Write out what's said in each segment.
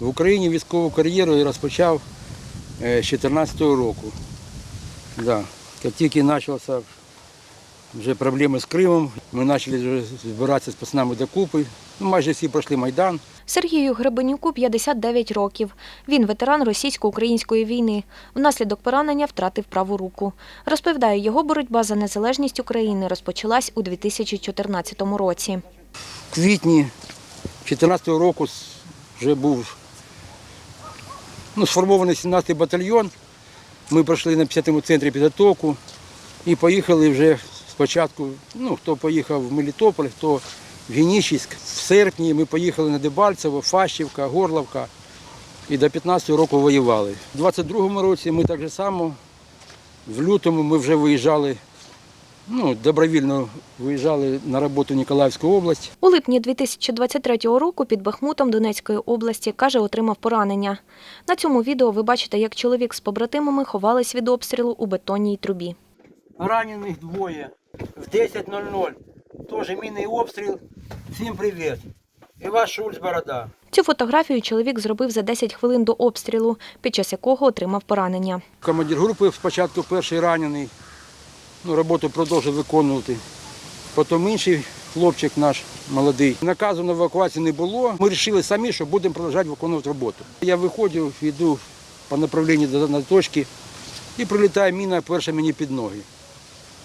В Україні військову кар'єру я розпочав е, з 2014 року. Да. Як тільки почалися вже проблеми з Кримом, ми почали збиратися з пацанами докупи. Ну, майже всі пройшли Майдан. Сергію Гребенюку 59 років. Він ветеран російсько-української війни. Внаслідок поранення втратив праву руку. Розповідає, його боротьба за незалежність України розпочалась у 2014 році. В квітні 2014 року вже був ну, сформований 17-й батальйон. Ми пройшли на 50-му центрі підготовку і поїхали вже спочатку, ну, хто поїхав в Мелітополь, хто в Генічіськ. В серпні ми поїхали на Дебальцево, Фащівка, Горловка і до 15-го року воювали. У 22-му році ми так само, в лютому ми вже виїжджали, ну, добровільно виїжджали на роботу в Ніколаївську область. У липні 2023 року під Бахмутом Донецької області, каже, отримав поранення. На цьому відео ви бачите, як чоловік з побратимами ховались від обстрілу у бетонній трубі. Ранених двоє в 10.00. Теж мінний обстріл. Всім привіт. І ваш Шульц Борода. Цю фотографію чоловік зробив за 10 хвилин до обстрілу, під час якого отримав поранення. Командир групи спочатку перший ранений. Ну, роботу продовжив виконувати. Потім інший хлопчик наш молодий. Наказу на евакуацію не було. Ми вирішили самі, що будемо продовжувати виконувати роботу. Я виходив, йду по направленню до до точки і прилітає міна перша мені під ноги.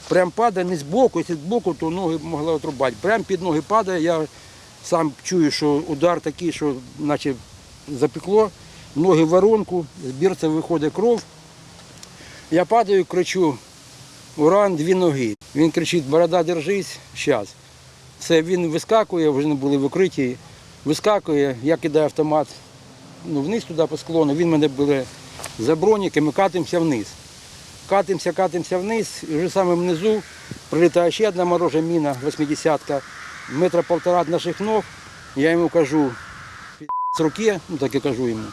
Прям падає не з боку, якщо з боку, то ноги могла отрубати. Прям під ноги падає, я сам чую, що удар такий, що наче запекло, ноги в воронку, з виходить кров. Я падаю, кричу, уран, дві ноги. Він кричить, борода, держись, зараз. Це він вискакує, вже не були в укритті, вискакує, я кидаю автомат ну, вниз туди по склону, він мене бере за бронік і ми катимося вниз. Катимося, катимося вниз, і вже саме внизу прилітає ще одна морожа міна, 80-ка, метра полтора наших ног. Я йому кажу, з руки, ну так я кажу йому.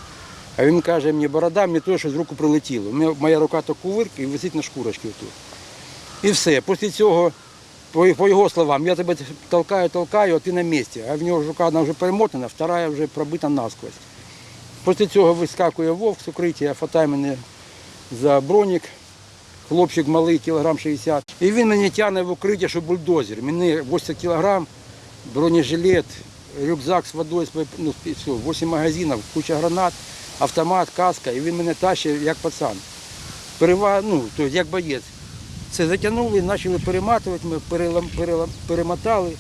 А він каже, мені борода, мені то, що з руку прилетіло. Моя рука то кувирк і висить на шкурочці тут. І все. Після цього, по, його словам, я тебе толкаю, толкаю, а ти на місці. А в нього ж рука одна вже перемотана, вторая вже пробита насквозь. Після цього вискакує вовк з укриття, хватає мене за бронік. Хлопчик малий, кілограм 60. І він мене тягне в укриття, що бульдозер. Мені 80 кілограм, бронежилет, рюкзак з водою, ну, 8 магазинів, куча гранат, автомат, каска. І він мене тащить як пацан. Перева... ну, як боєць. Це затягнули, почали перематувати, ми перелам... перелам... перемотали.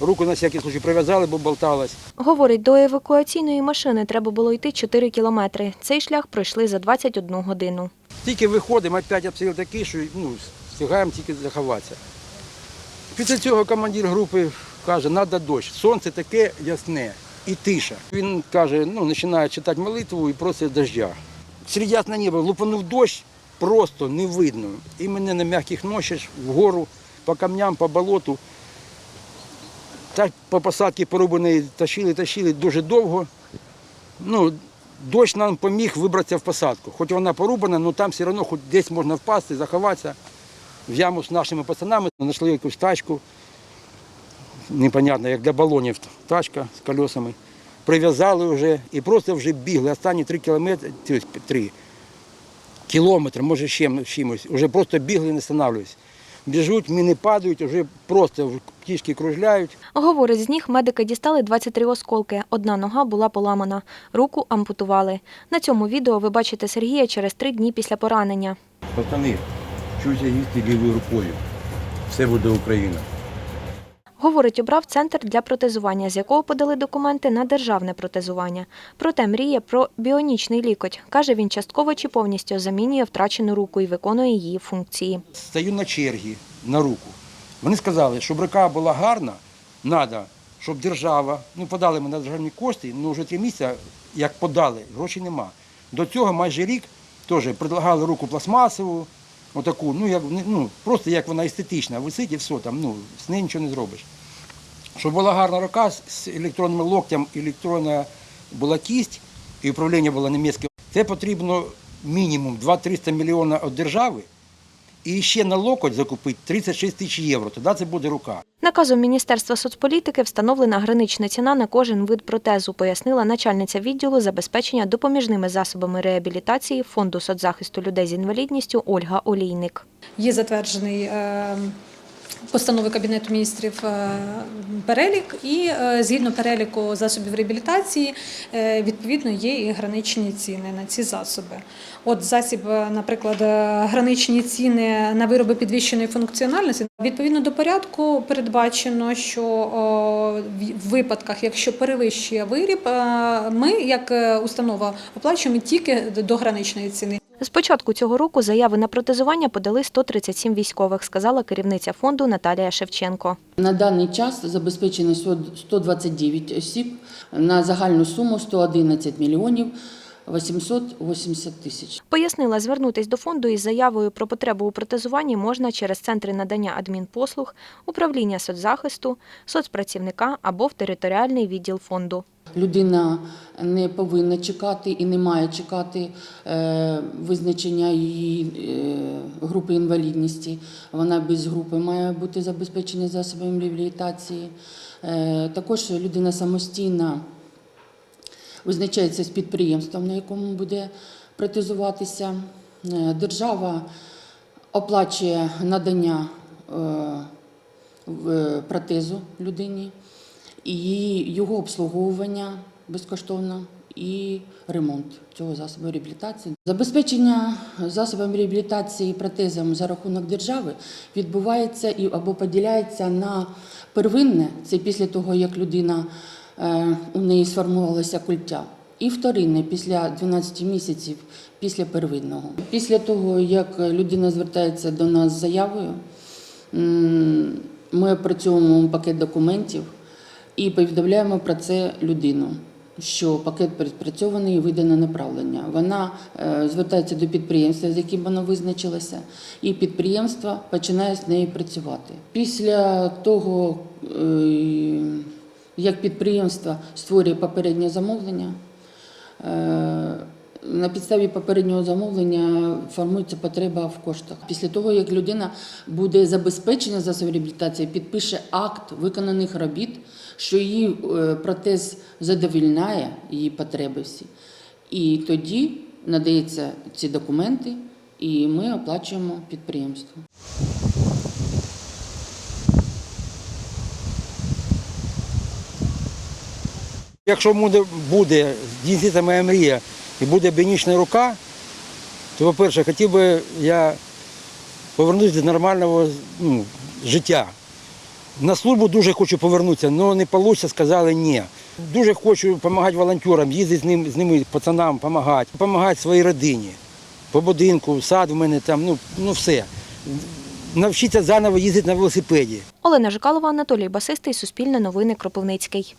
Руку на всякий случай прив'язали, бо болталась. Говорить, до евакуаційної машини треба було йти 4 кілометри. Цей шлях пройшли за 21 годину. Тільки виходимо, опять обстріл такий, що ну, встигаємо тільки заховатися. Після цього командир групи каже, треба дощ. Сонце таке ясне і тиша. Він каже, ну, починає читати молитву і просить дождя. Серед ясне небо лупанув дощ, просто не видно. І мене на м'яких ношах вгору, по камням, по болоту. Так по посадці порубаної тащили, тащили дуже довго. Ну, дощ нам поміг вибратися в посадку. Хоч вона порубана, але там все одно хоч десь можна впасти, заховатися в яму з нашими пацанами. Знайшли якусь тачку, непонятно, як для балонів тачка з колесами. Прив'язали вже і просто вже бігли. Останні три кілометри, три кілометри, може ще чимось, вже просто бігли, не встановлююсь. Біжуть, міни падають, вже просто птішки кружляють. Говорить, з ніг медики дістали 23 осколки. Одна нога була поламана, руку ампутували. На цьому відео ви бачите Сергія через три дні після поранення. Пацани, вчуся їсти лівою рукою. Все буде Україна. Говорить, обрав центр для протезування, з якого подали документи на державне протезування. Проте мріє про біонічний лікоть. Каже, він частково чи повністю замінює втрачену руку і виконує її функції. Стою на чергі на руку. Вони сказали, щоб рука була гарна, треба, щоб держава, ну подали ми на державні кошти, ну вже три місяці, як подали, грошей нема. До цього майже рік теж предлагали руку пластмасову, отаку, ну, як, ну просто як вона естетична, висить і все, там, ну, з нею нічого не зробиш. Щоб була гарна рука з- електронним локтем, електронна була кість і управління було німецьке, це потрібно мінімум 2-300 мільйона від держави і ще на локоть закупити 36 тисяч євро. Тоді це буде рука. Наказом Міністерства соцполітики встановлена гранична ціна на кожен вид протезу, пояснила начальниця відділу забезпечення допоміжними засобами реабілітації Фонду соцзахисту людей з інвалідністю Ольга Олійник. Є затверджений е, постанови Кабінету міністрів е, перелік, і е, згідно переліку засобів реабілітації, е, відповідно, є і граничні ціни на ці засоби. От засіб, наприклад, граничні ціни на вироби підвищеної функціональності. Відповідно до порядку передбачено, що в випадках, якщо перевищує виріб, ми як установа оплачуємо тільки до граничної ціни. З початку цього року заяви на протезування подали 137 військових, сказала керівниця фонду Наталія Шевченко. На даний час забезпечено 129 осіб на загальну суму 111 мільйонів 880 тисяч. Пояснила, звернутись до фонду із заявою про потребу у протезуванні можна через центри надання адмінпослуг, управління соцзахисту, соцпрацівника або в територіальний відділ фонду. Людина не повинна чекати і не має чекати е, визначення її е, групи інвалідності. Вона без групи має бути забезпечена засобами реабілітації. Е, також людина самостійна визначається з підприємством, на якому буде протезуватися. Е, Держава оплачує надання е, протезу людині і його обслуговування безкоштовно і ремонт цього засобу реабілітації. Забезпечення засобами реабілітації протезом за рахунок держави відбувається і або поділяється на первинне, це після того, як людина е, у неї сформувалася культя. І вторинне після 12 місяців після первинного. Після того, як людина звертається до нас з заявою, ми опрацьовуємо пакет документів і повідомляємо про це людину, що пакет відпрацьований і видано направлення. Вона е, звертається до підприємства, з яким вона визначилася, і підприємство починає з нею працювати. Після того, е, як підприємство створює попереднє замовлення, е, на підставі попереднього замовлення формується потреба в коштах. Після того, як людина буде забезпечена засобів реабілітації, підпише акт виконаних робіт, що її е, протез задовільняє її потреби всі. І тоді надаються ці документи, і ми оплачуємо підприємство. Якщо буде, буде здійсниться моя мрія і буде біонічна рука, то, по-перше, хотів би я повернутися до нормального ну, життя. На службу дуже хочу повернутися, але не вийде, сказали ні. Дуже хочу допомагати волонтерам, їздити з ним, з ними, пацанам, допомагати, допомагати своїй родині. По будинку, сад в мене там, ну, ну все. Навчитися заново їздити на велосипеді. Олена Жикалова, Анатолій Басистий, Суспільне новини, Кропивницький.